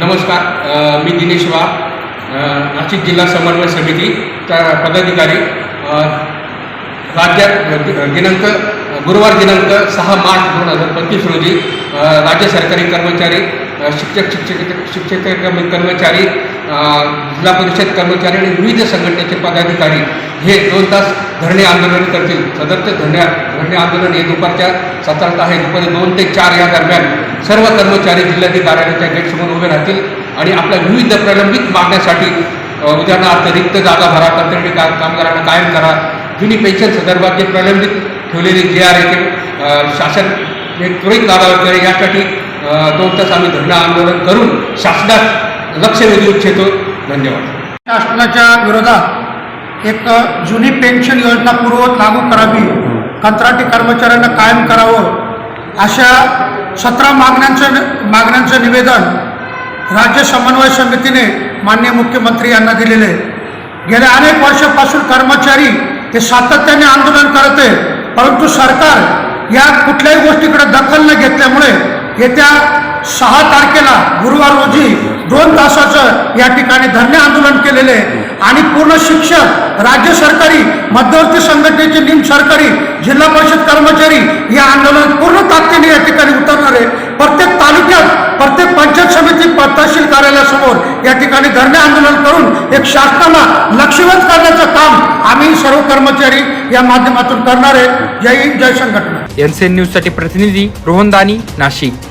नमस्कार मी दिनेश वाघ नाशिक जिल्हा समन्वय समितीचा पदाधिकारी. राज्यात दिनांक गुरुवार दिनांक सहा मार्च दोन हजार पंचवीस रोजी राज्य सरकारी कर्मचारी शिक्षक शिक्षक शिक्षक कर्मचारी जिल्हा परिषद कर्मचारी आणि विविध संघटनेचे पदाधिकारी हे दोन तास धरणे आंदोलन करतील. सदरचे धरणे धरणे आंदोलन हे दुपारच्या साधारणतः आहे. दुपारी दोन ते चार या दरम्यान सर्व कर्मचारी जिल्हाधिकाऱ्यांच्या गेटसमोर उभे राहतील आणि आपल्या विविध प्रलंबित मागण्यासाठी उदाहरणार्थ रिक्त जागा भरा कंत्राटी का कामगारांना कायम करा. जुनी पेन्शन संदर्भात जे प्रलंबित ठेवलेले जे आर ते शासन हे त्वरित लाभावर करे यासाठी दोन तास आम्ही धरणं आंदोलन करून शासनात लक्ष वेधू इच्छितो धन्यवाद. शासनाच्या विरोधात एक जुनी पेन्शन योजना पूर्ववत लागू करावी. कंत्राटी कर्मचाऱ्यांना कायम करावं. अशा सतरा मागण्यांचं मागण्यांचं निवेदन राज्य समन्वय समितीने माननीय मुख्यमंत्री यांना दिलेले. गेल्या अनेक वर्षापासून कर्मचारी हे सातत्याने आंदोलन करत आहे परंतु सरकार या कुठल्याही गोष्टीकडे दखल न घेतल्यामुळे येत्या सहा तारखेला गुरुवार रोजी दोन तासाचं या ठिकाणी धरणे आंदोलन केलेले आणि पूर्ण शिक्षक राज्य सरकारी मध्यवर्ती संघटनेचे निम सरकारी जिल्हा परिषद कर्मचारी या आंदोलन पूर्ण ताकदीने या ठिकाणी उतरणार आहे प्रत्येक तालुक्यात प्रत्येक पंचायत समिती प- तहसील कार्यालयासमोर या ठिकाणी धरणे आंदोलन करून एक शासनाला लक्षवेध करण्याचं काम आम्ही सर्व कर्मचारी या माध्यमातून करणार आहे. जय हिंद जय संघटना. एन सी एन प्रतिनिधी रोहन दानी नाशिक.